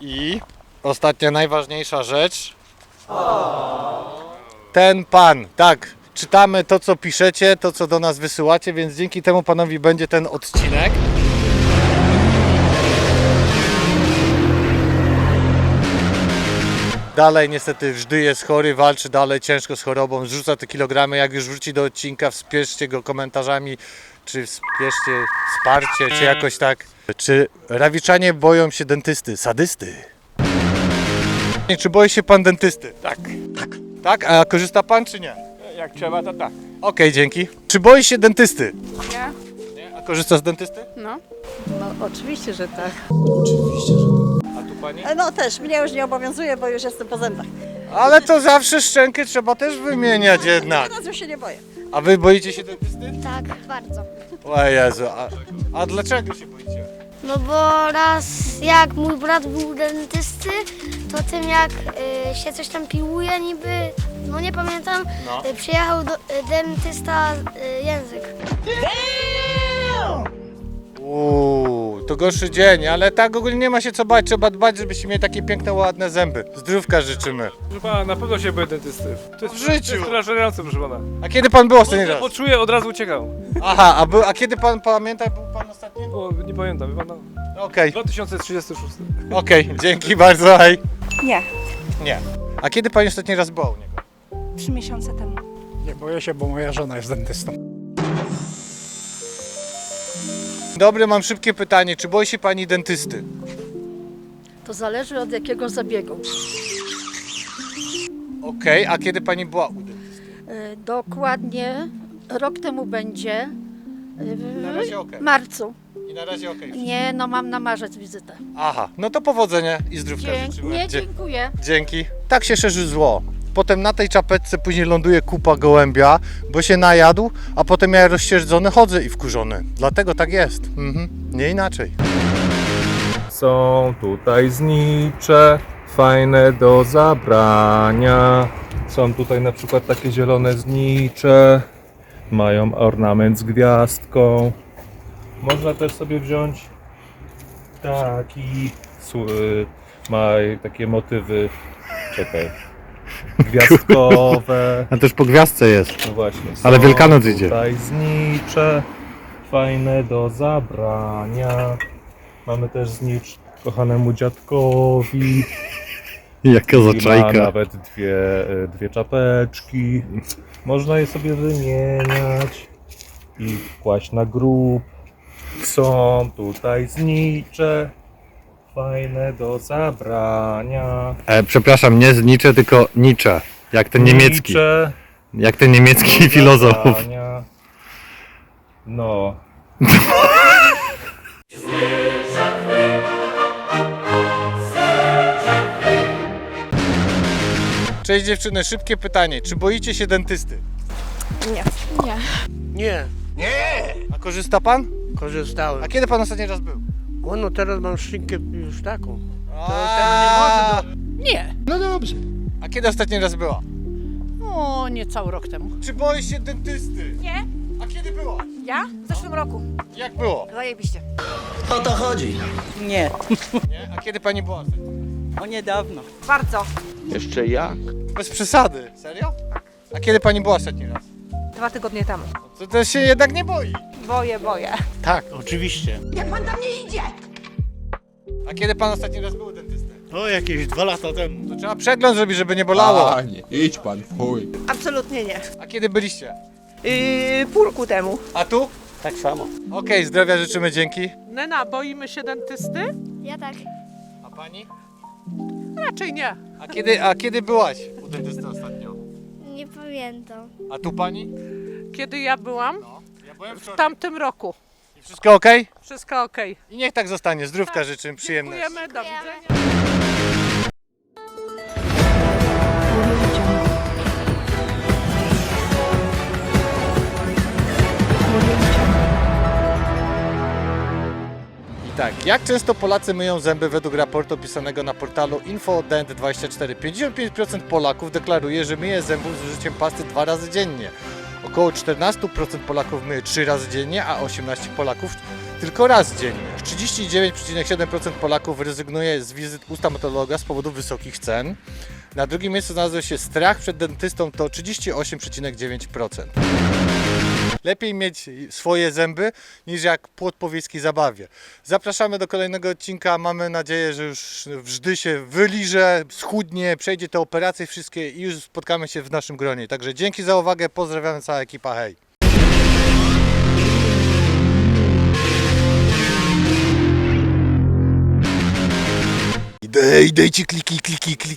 I ostatnia, najważniejsza rzecz. Ten pan, tak. Czytamy to, co piszecie, to, co do nas wysyłacie, więc dzięki temu panowi będzie ten odcinek. Dalej niestety wżdy jest chory, walczy dalej ciężko z chorobą, zrzuca te kilogramy. Jak już wróci do odcinka, wspieszcie go komentarzami, czy wspieszcie wsparcie, czy jakoś tak. Czy rawiczanie boją się dentysty, sadysty? Czy boi się pan dentysty? Tak. Tak? Tak? A korzysta pan czy nie? Jak trzeba, to tak. Okej, dzięki. Czy boi się dentysty? Nie. Nie. A korzysta z dentysty? No. No oczywiście, że tak. A tu pani? No też, mnie już nie obowiązuje, bo już jestem po zębach. Ale to zawsze szczękę trzeba też wymieniać jednak. Teraz już się nie boję. A wy boicie się dentysty? Tak, bardzo. O Jezu, a, a dlaczego się boicie? No bo raz jak mój brat był dentysty, to tym jak y, się coś tam piłuje niby, no nie pamiętam, No. y, przyjechał do, y, dentysta y, język. Uuu, to gorszy dzień, ale tak ogólnie nie ma się co bać, trzeba dbać, żebyście mieli takie piękne, ładne zęby. Zdrówka życzymy. Proszę pana, na pewno się boję dentysty. To jest, W życiu. To jest przerażające, proszę pana. A kiedy pan był ostatni raz? Poczuję, od razu uciekał. Aha, a, był, a kiedy pan pamięta, był pan Bo nie pamiętam, wie pana. Okej, 2036. okej, dzięki bardzo, hej. Nie, Nie. A kiedy pani ostatni raz była u niego? trzy miesiące temu. Nie boję się, bo moja żona jest dentystą. Dobry, mam szybkie pytanie. Czy boi się pani dentysty? To zależy od jakiego zabiegu. Okej, a kiedy pani była u dentysty? E, Dokładnie rok temu będzie. e, w Na razie okej. marcu. Na razie okej. Nie, no mam na marzec wizytę. Aha, no to powodzenia i zdrówka życzymy. Nie, Dzie- dziękuję. Dzięki. Tak się szerzy zło. Potem na tej czapeczce później ląduje kupa gołębia, bo się najadł, a potem ja rozścierdzony chodzę i wkurzony. Dlatego tak jest. Mhm. Nie inaczej. Są tutaj znicze, fajne do zabrania. Są tutaj na przykład takie zielone znicze. Mają ornament z gwiazdką. Można też sobie wziąć taki. y, Ma takie motywy. Czekaj. Gwiazdkowe. A też po gwiazdce jest. No właśnie. Ale Wielkanoc idzie. Tutaj znicze, fajne do zabrania. Mamy też znicz kochanemu dziadkowi. Jaka I ma nawet dwie, e, dwie czapeczki. Można je sobie wymieniać i kłaść na grób. Są tutaj znicze, fajne do zabrania. E, przepraszam, nie znicze, tylko nicze. Jak ten niemiecki. Znicze Jak ten niemiecki do filozof. zabrania. No, Cześć dziewczyny, szybkie pytanie. Czy boicie się dentysty? Nie. Nie, A korzysta pan? Korzystałem. A kiedy pan ostatni raz był? O, no teraz mam szynkę już taką. A, Nie. a kiedy ostatni raz była? O, nie cały rok temu. Czy boisz się dentysty? Nie. A kiedy była? Ja? W zeszłym roku. Jak było? Zajebiście. Nie. Nie? A kiedy pani była? ostatni? O niedawno. Bardzo. Jeszcze jak? Bez przesady. Serio? A kiedy pani była ostatni raz? Dwa tygodnie temu. To, to się jednak nie boi. Boję, boję. Tak, oczywiście. A kiedy pan ostatni raz był u dentysty? O, jakieś dwa lata temu. To trzeba przegląd zrobić, żeby nie bolało. nie, idź pan w chuj. Absolutnie nie. A kiedy byliście? Yy, pół roku temu. A tu? Tak samo. Okej, zdrowia życzymy, dzięki. Nena, boimy się dentysty? Ja tak. A pani? Raczej nie. A kiedy, a kiedy byłaś u dentysty ostatnio? Nie pamiętam. A tu pani? Kiedy ja byłam? W tamtym roku. I wszystko ok? Wszystko ok. I niech tak zostanie. Zdrówka życzymy, przyjemność. Dziękujemy, do widzenia. I tak, jak często Polacy myją zęby według raportu opisanego na portalu InfoDent24? 55% Polaków deklaruje, że myje zębów z użyciem pasty dwa razy dziennie. Około 14% Polaków myje trzy razy dziennie, a 18% Polaków tylko raz dziennie. 39,7% Polaków rezygnuje z wizyt u stomatologa z powodu wysokich cen. Na drugim miejscu znalazł się strach przed dentystą, to 38,9%. Lepiej mieć swoje zęby niż jak płot po wiejskiej zabawie. Zapraszamy do kolejnego odcinka. Mamy nadzieję, że już wżdy się wyliże, schudnie, przejdzie te operacje wszystkie i już spotkamy się w naszym gronie. Także dzięki za uwagę, pozdrawiamy cała ekipa, hej! Idę, idę kliki, kliki, kliki.